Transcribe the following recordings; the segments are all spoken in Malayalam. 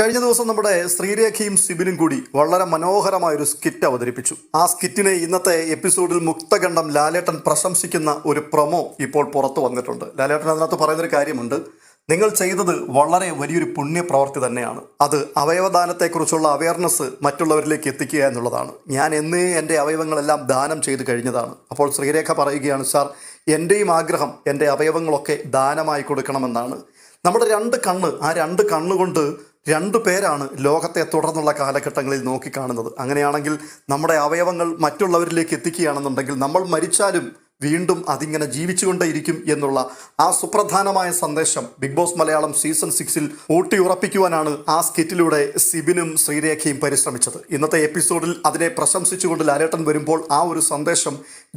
കഴിഞ്ഞ ദിവസം നമ്മുടെ ശ്രീരേഖയും സിബിനും കൂടി വളരെ മനോഹരമായ ഒരു സ്കിറ്റ് അവതരിപ്പിച്ചു. ആ സ്കിറ്റിനെ ഇന്നത്തെ എപ്പിസോഡിൽ മുക്തകണ്ഠം ലാലേട്ടൻ പ്രശംസിക്കുന്ന ഒരു പ്രൊമോ ഇപ്പോൾ പുറത്തു വന്നിട്ടുണ്ട്. ലാലേട്ടൻ അതിനകത്ത് പറയുന്നൊരു കാര്യമുണ്ട്. നിങ്ങൾ ചെയ്തത് വളരെ വലിയൊരു പുണ്യപ്രവർത്തി തന്നെയാണ്. അത് അവയവദാനത്തെക്കുറിച്ചുള്ള അവയർനെസ് മറ്റുള്ളവരിലേക്ക് എത്തിക്കുക എന്നുള്ളതാണ്. ഞാൻ എന്നേ എന്റെ അവയവങ്ങളെല്ലാം ദാനം ചെയ്ത് കഴിഞ്ഞതാണ്. അപ്പോൾ ശ്രീരേഖ പറയുകയാണ് സാർ എന്റെയും ആഗ്രഹം എന്റെ അവയവങ്ങളൊക്കെ ദാനമായി കൊടുക്കണമെന്നാണ്. നമ്മുടെ രണ്ട് കണ്ണ് ആ രണ്ട് കണ്ണുകൊണ്ട് രണ്ടു പേരാണ് ലോകത്തെ തുടർന്നുള്ള കാലഘട്ടങ്ങളിൽ നോക്കിക്കാണുന്നത് അങ്ങനെയാണെങ്കിൽ നമ്മുടെ അവയവങ്ങൾ മറ്റുള്ളവരിലേക്ക് എത്തിക്കുകയാണെന്നുണ്ടെങ്കിൽ നമ്മൾ മരിച്ചാലും വീണ്ടും അതിങ്ങനെ ജീവിച്ചുകൊണ്ടേയിരിക്കും എന്നുള്ള ആ സുപ്രധാനമായ സന്ദേശം ബിഗ് ബോസ് മലയാളം സീസൺ സിക്സിൽ ഊട്ടി ഉറപ്പിക്കുവാനാണ് ആ സ്കിറ്റിലൂടെ സിബിനും ശ്രീരേഖയും പരിശ്രമിച്ചത്. ഇന്നത്തെ എപ്പിസോഡിൽ അതിനെ പ്രശംസിച്ചുകൊണ്ട് ലാലേട്ടൻ വരുമ്പോൾ ആ ഒരു സന്ദേശം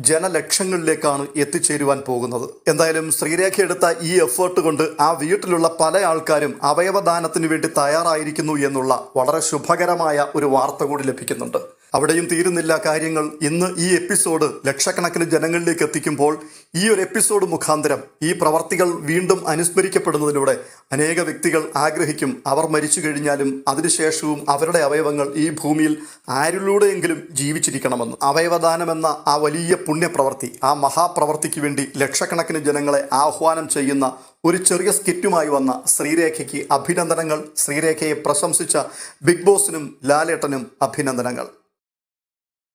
ജനലക്ഷങ്ങളിലേക്കാണ് എത്തിച്ചേരുവാൻ പോകുന്നത്. എന്തായാലും ശ്രീരേഖ എടുത്ത ഈ എഫേർട്ട് കൊണ്ട് ആ വീട്ടിലുള്ള പല ആൾക്കാരും അവയവദാനത്തിന് വേണ്ടി തയ്യാറായിരിക്കുന്നു എന്നുള്ള വളരെ ശുഭകരമായ ഒരു വാർത്ത കൂടി ലഭിക്കുന്നുണ്ട്. അവിടെയും തീരുന്നില്ല കാര്യങ്ങൾ. ഇന്ന് ഈ എപ്പിസോഡ് ലക്ഷക്കണക്കിന് ജനങ്ങളിലേക്ക് എത്തിക്കുമ്പോൾ ഈ ഒരു എപ്പിസോഡ് മുഖാന്തരം ഈ പ്രവർത്തികൾ വീണ്ടും അനുസ്മരിക്കപ്പെടുന്നതിലൂടെ അനേക വ്യക്തികൾ ആഗ്രഹിക്കും. അവർ മരിച്ചു കഴിഞ്ഞാലും അതിനുശേഷവും അവരുടെ അവയവങ്ങൾ ഈ ഭൂമിയിൽ ആരിലൂടെയെങ്കിലും ജീവിച്ചിരിക്കണമെന്ന്. അവയവദാനം എന്ന ആ വലിയ പുണ്യപ്രവർത്തി ആ മഹാപ്രവർത്തിക്ക് വേണ്ടി ലക്ഷക്കണക്കിന് ജനങ്ങളെ ആഹ്വാനം ചെയ്യുന്ന ഒരു ചെറിയ സ്കിറ്റുമായി വന്ന ശ്രീരേഖയ്ക്ക് അഭിനന്ദനങ്ങൾ. ശ്രീരേഖയെ പ്രശംസിച്ച ബിഗ് ബോസിനും ലാലേട്ടനും അഭിനന്ദനങ്ങൾ.